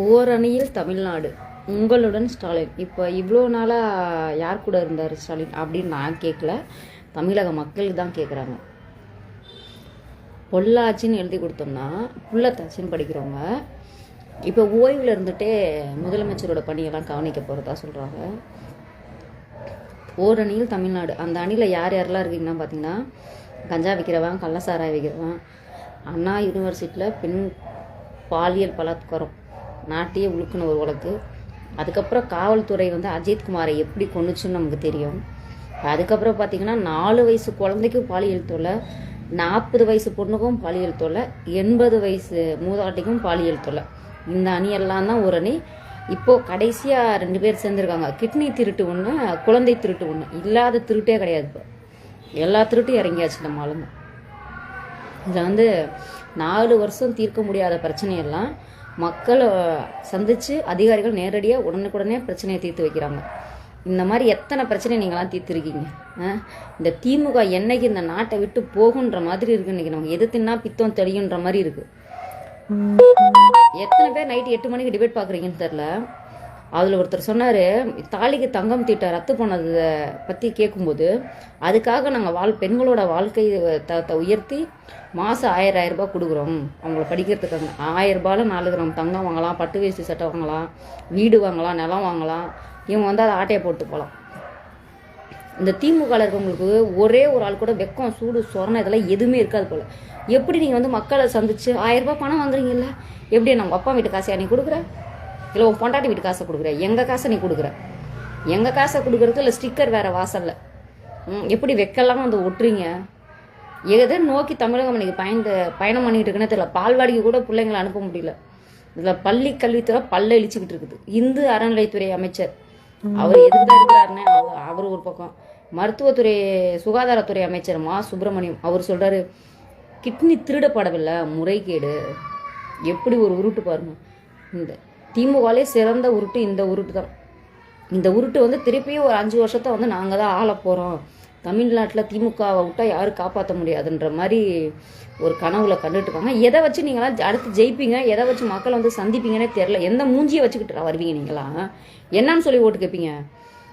ஓரணியில் தமிழ்நாடு. உங்களுடன் ஸ்டாலின். இப்போ இவ்வளோ நாளாக யார் கூட இருந்தார் ஸ்டாலின் அப்படின்னு நான் கேட்கல தமிழக மக்கள் தான் கேட்குறாங்க பொள்ளாச்சின்னு எழுதி கொடுத்தோம்னா புள்ளத்தாச்சின்னு படிக்கிறவங்க இப்போ ஓய்வில் இருந்துகிட்டே முதலமைச்சரோட பணியெல்லாம் கவனிக்க போகிறதா சொல்கிறாங்க ஓரணியில் தமிழ்நாடு. அந்த அணியில் யார் யாரெல்லாம் இருக்கீங்கன்னா பார்த்தீங்கன்னா கஞ்சா விற்கிறவன் கள்ளசாராய் விற்கிறவன் அண்ணா யூனிவர்சிட்டியில் பெண் பாலியல் பலாத்காரம். நாட்டையே உழுக்குன ஒரு வழக்கு அதுக்கப்புறம் காவல்துறை வந்து அஜித்குமாரை எப்படி கொண்டுச்சுன்னு நமக்கு தெரியும். அதுக்கப்புறம் பார்த்தீங்கன்னா நாலு வயசு குழந்தைக்கும் பாலியல் தொல்லை நாற்பது வயசு பொண்ணுக்கும் பாலியல் தொல்லை எண்பது வயசு மூதாட்டிக்கும் பாலியல் தொல்லை. இந்த அணியெல்லாம் தான் ஒரு அணி. இப்போது கடைசியாக ரெண்டு பேர் சேர்ந்துருக்காங்க. கிட்னி திருட்டு ஒன்று குழந்தை திருட்டு ஒன்று இல்லாத திருட்டே கிடையாது இப்போ. எல்லா திருட்டும் இறங்கியாச்சு நம்ம ஆளுங்க. இதில் வந்து நாலு வருஷம் தீர்க்க முடியாத பிரச்சனையெல்லாம் மக்களை சந்திச்சு அதிகாரிகள் நேரடியாக உடனுக்குடனே பிரச்சனையை தீர்த்து வைக்கிறாங்க. இந்த மாதிரி எத்தனை பிரச்சனை நீங்களாம் தீர்த்துருக்கீங்க? இந்த திமுக என்னைக்கு இந்த நாட்டை விட்டு போகுன்ற மாதிரி இருக்கு. இன்னைக்கு நமக்கு எது தின்னா பித்தம் தெளியுன்ற மாதிரி இருக்கு. எத்தனை பேர் நைட்டு எட்டு மணிக்கு டிபேட் பார்க்குறீங்கன்னு தெரில அதில் ஒருத்தர் சொன்னார் தாலிக்கு தங்கம் தீட்டை ரத்து பண்ணதை பற்றி கேட்கும்போது அதுக்காக நாங்கள் வாழ் பெண்களோட வாழ்க்கை தரத்தை உயர்த்தி மாதம் ஆயிரம் ஆயிரம் ரூபாய் கொடுக்குறோம். அவங்கள படிக்கிறதுக்காக அந்த ரூபாயில் நாலு கிராம் தங்கம் வாங்கலாம் பட்டு வேஷ்டி சட்டை வாங்கலாம் வீடு வாங்கலாம் நிலம் வாங்கலாம். இவங்க வந்து அதை ஆட்டையை போட்டு போகலாம் இந்த திமுகவில் இருக்கவங்களுக்கு ஒரே ஒரு ஆள் கூட வெக்கம் சூடு சொரணை இதெல்லாம் எதுவுமே இருக்காது போல். எப்படி நீங்கள் வந்து மக்களை சந்திச்சு ஆயிரரூபா பணம் வாங்குறீங்கல்ல? எப்படி நம்ம அப்பா வீட்டு காசு நீ கொடுக்குறேன் இல்லை உன் பொண்டாட்டி வீட்டு காசை கொடுக்குற. எங்கள் காசை நீ கொடுக்குற? எங்கள் காசை கொடுக்குறது இல்லை ஸ்டிக்கர் வேற வாசலில். ம், எப்படி வெக்கெல்லாம் வந்து ஒட்டுறீங்க? எதை நோக்கி தமிழகம் இன்றைக்கி பயந்து பயணம் பண்ணிக்கிட்டு இருக்குன்னு தெரியல. பால்வாடிக்கு கூட பிள்ளைங்களை அனுப்ப முடியல. இதில் பள்ளி கல்வித்துறை பல்ல இழிச்சுக்கிட்டு இருக்குது. இந்து அறநிலைத்துறை அமைச்சர். அவர் எதுக்கு தான் இருக்கிறாருன்னு அவர் அவர் ஒரு பக்கம். மருத்துவத்துறை சுகாதாரத்துறை அமைச்சர் மா. சுப்பிரமணியம் அவர் சொல்கிறாரு கிட்னி திருடப்படவில்லை முறைகேடு. எப்படி ஒரு உருட்டு பாருங்க. இந்த திமுகலே சிறந்த உருட்டு இந்த உருட்டு தான் இந்த உருட்டு வந்து திருப்பியும் ஒரு அஞ்சு வருஷத்தை வந்து நாங்கள் தான் ஆள போகிறோம் தமிழ்நாட்டில் திமுகவை விட்டால் யாரும் காப்பாற்ற முடியாதுன்ற மாதிரி ஒரு கனவுல கண்டுட்டுருக்காங்க எதை வச்சு நீங்களாம் அடுத்து ஜெயிப்பீங்க? எதை வச்சு மக்களை வந்து சந்திப்பீங்கன்னே தெரில எந்த மூஞ்சியை வச்சுக்கிட்டு வருவீங்க நீங்களாம் என்னன்னு சொல்லி ஓட்டு கேட்பீங்க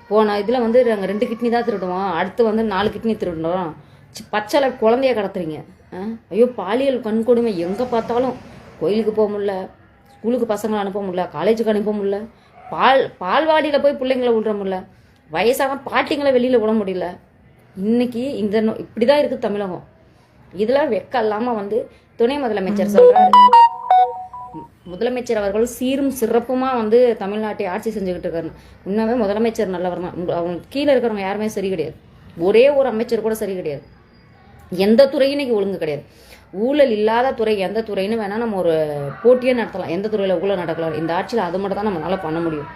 போன இதில் வந்து நாங்கள் ரெண்டு கிட்னி தான் திருடுவோம். அடுத்து வந்து நாலு கிட்னி திருடுறோம். பச்சளை குழந்தைய கடத்துறீங்க. ஆ? ஐயோ பாலியல் கண்கொடுமை எங்கே பார்த்தாலும் கோயிலுக்கு போக முடியல. ஸ்கூலுக்கு பசங்களை அனுப்ப முடியல காலேஜுக்கு அனுப்ப முடியல பால் பால்வாடியில் போய் பிள்ளைங்களை விட முடியல வயசான பாட்டிங்களை வெளியில் விட முடியல. இன்னைக்கு இந்த நோ- இப்படிதான் இருக்குது தமிழகம். இதெல்லாம் வெக்க இல்லாமல் வந்து துணை முதலமைச்சர் சொல்றாரு. முதலமைச்சர் அவர்கள் சீரும் சிறப்புமாக வந்து தமிழ்நாட்டை ஆட்சி செஞ்சுக்கிட்டு இருக்காரு உண்மையாகவே முதலமைச்சர் நல்லவர் தான். அவங்க கீழே இருக்கிறவங்க யாருமே சரி கிடையாது. ஒரே ஒரு அமைச்சர் கூட சரி கிடையாது. எந்த துறையும் இன்னைக்கு ஒழுங்கு கிடையாது. ஊழல் இல்லாத துறை எந்த துறைன்னு வேணால் நம்ம ஒரு போட்டியே நடத்தலாம். எந்த துறையில் ஊழல் நடக்கலாம் இந்த ஆட்சியில் அது மட்டும் தான் நம்மளால் பண்ண முடியும்.